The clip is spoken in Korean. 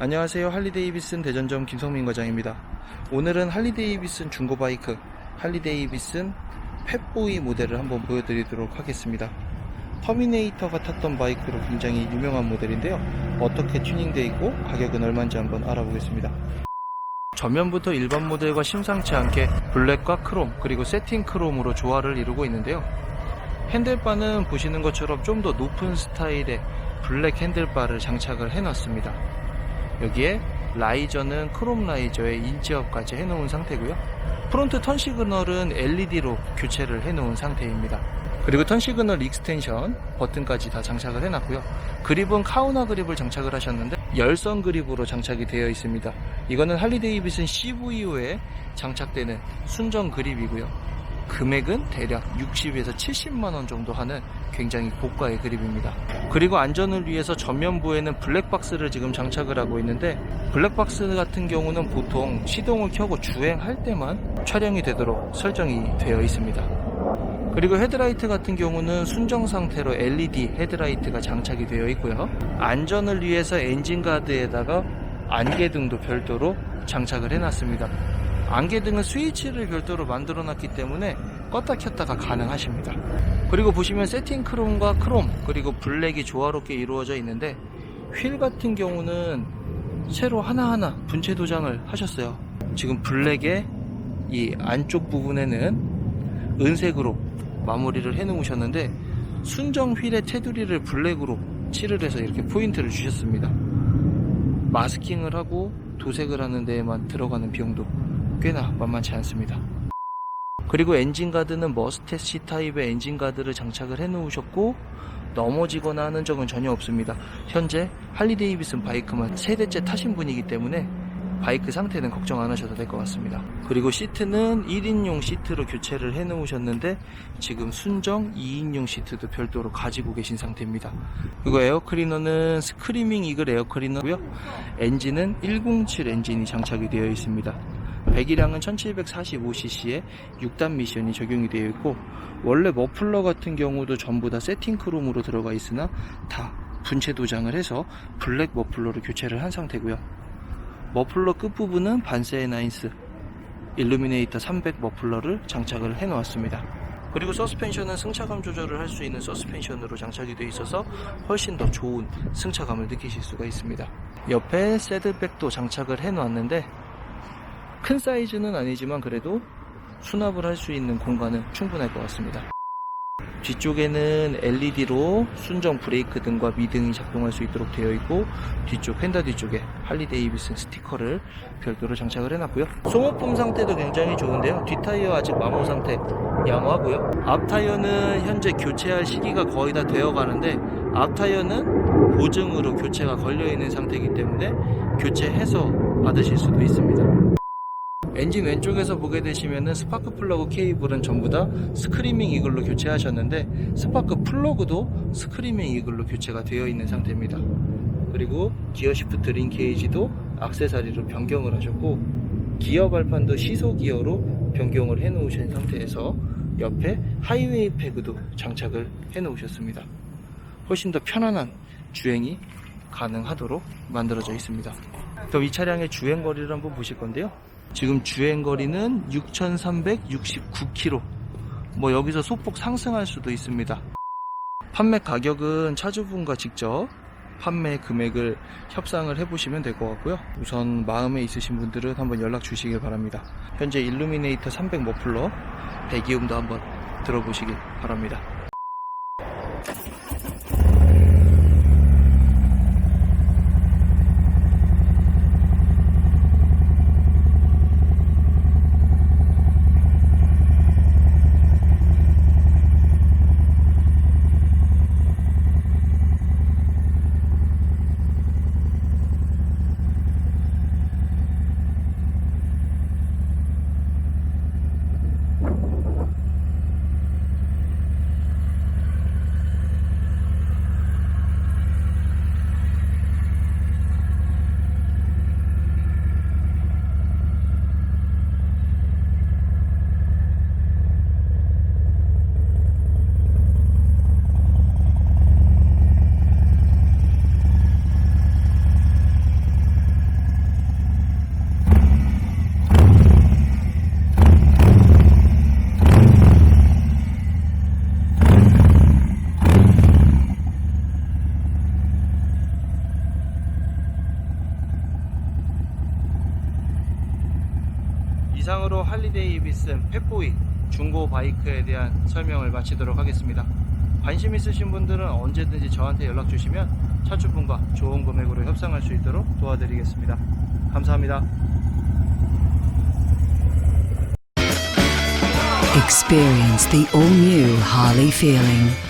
안녕하세요. 할리데이비슨 대전점 김성민 과장입니다. 오늘은 할리데이비슨 중고 바이크 할리데이비슨 펫보이 모델을 한번 보여드리도록 하겠습니다. 터미네이터가 탔던 바이크로 굉장히 유명한 모델인데요. 어떻게 튜닝되어 있고 가격은 얼마인지 한번 알아보겠습니다. 전면부터 일반 모델과 심상치 않게 블랙과 크롬 그리고 세팅 크롬으로 조화를 이루고 있는데요. 핸들바는 보시는 것처럼 좀 더 높은 스타일의 블랙 핸들바를 장착을 해놨습니다. 여기에 라이저는 크롬 라이저에 인지업까지 해놓은 상태고요. 프론트 턴 시그널은 LED로 교체를 해놓은 상태입니다. 그리고 턴 시그널 익스텐션 버튼까지 다 장착을 해놨고요. 그립은 카우나 그립을 장착을 하셨는데 열선 그립으로 장착이 되어 있습니다. 이거는 할리데이비슨 CVO에 장착되는 순정 그립이고요. 금액은 대략 60에서 70만 원 정도 하는 굉장히 고가의 그립입니다. 그리고 안전을 위해서 전면부에는 블랙박스를 지금 장착을 하고 있는데 블랙박스 같은 경우는 보통 시동을 켜고 주행할 때만 촬영이 되도록 설정이 되어 있습니다. 그리고 헤드라이트 같은 경우는 순정 상태로 LED 헤드라이트가 장착이 되어 있고요. 안전을 위해서 엔진 가드에다가 안개등도 별도로 장착을 해놨습니다. 안개 등은 스위치를 별도로 만들어 놨기 때문에 껐다 켰다가 가능하십니다. 그리고 보시면 세팅 크롬과 크롬 그리고 블랙이 조화롭게 이루어져 있는데 휠 같은 경우는 새로 하나하나 분체 도장을 하셨어요. 지금 블랙의 이 안쪽 부분에는 은색으로 마무리를 해 놓으셨는데 순정 휠의 테두리를 블랙으로 칠을 해서 이렇게 포인트를 주셨습니다. 마스킹을 하고 도색을 하는 데에만 들어가는 비용도 꽤나 만만치 않습니다. 그리고 엔진 가드는 머스테 C 타입의 엔진 가드를 장착을 해 놓으셨고 넘어지거나 하는 적은 전혀 없습니다. 현재 할리 데이비슨 바이크만 세대째 타신 분이기 때문에 바이크 상태는 걱정 안 하셔도 될 것 같습니다. 그리고 시트는 1인용 시트로 교체를 해 놓으셨는데 지금 순정 2인용 시트도 별도로 가지고 계신 상태입니다. 그리고 에어클리너는 스크리밍 이글 에어클리너고요. 엔진은 107 엔진이 장착이 되어 있습니다. 배기량은 1745cc의 6단 미션이 적용이 되어 있고 원래 머플러 같은 경우도 전부 다 세팅 크롬으로 들어가 있으나 다 분체 도장을 해서 블랙 머플러로 교체를 한 상태고요. 머플러 끝부분은 반세의 나인스 일루미네이터 300 머플러를 장착을 해 놓았습니다. 그리고 서스펜션은 승차감 조절을 할 수 있는 서스펜션으로 장착이 되어 있어서 훨씬 더 좋은 승차감을 느끼실 수가 있습니다. 옆에 새들백도 장착을 해 놓았는데 큰 사이즈는 아니지만 그래도 수납을 할 수 있는 공간은 충분할 것 같습니다. 뒤쪽에는 LED로 순정 브레이크 등과 미등이 작동할 수 있도록 되어 있고 뒤쪽 펜더 뒤쪽에 할리 데이비슨 스티커를 별도로 장착을 해놨고요. 소모품 상태도 굉장히 좋은데요. 뒷타이어 아직 마모 상태 양호하고요. 앞 타이어는 현재 교체할 시기가 거의 다 되어 가는데 앞 타이어는 보증으로 교체가 걸려 있는 상태이기 때문에 교체해서 받으실 수도 있습니다. 엔진 왼쪽에서 보게 되시면은 스파크 플러그 케이블은 전부 다 스크리밍 이글로 교체하셨는데 스파크 플러그도 스크리밍 이글로 교체가 되어 있는 상태입니다. 그리고 기어 시프트 링 게이지도 악세사리로 변경을 하셨고 기어 발판도 시소 기어로 변경을 해 놓으신 상태에서 옆에 하이웨이 패그도 장착을 해 놓으셨습니다. 훨씬 더 편안한 주행이 가능하도록 만들어져 있습니다. 그럼 이 차량의 주행 거리를 한번 보실 건데요. 지금 주행 거리는 6,369km. 뭐 여기서 소폭 상승할 수도 있습니다. 판매 가격은 차주분과 직접 판매 금액을 협상을 해보시면 될 것 같고요. 우선 마음에 있으신 분들은 한번 연락 주시길 바랍니다. 현재 일루미네이터 300 머플러 배기음도 한번 들어보시길 바랍니다. 이상으로 할리데이비슨 펫보이 중고 바이크에 대한 설명을 마치도록 하겠습니다. 관심 있으신 분들은 언제든지 저한테 연락 주시면 차주분과 좋은 금액으로 협상할 수 있도록 도와드리겠습니다. 감사합니다. Experience the all new Harley feeling.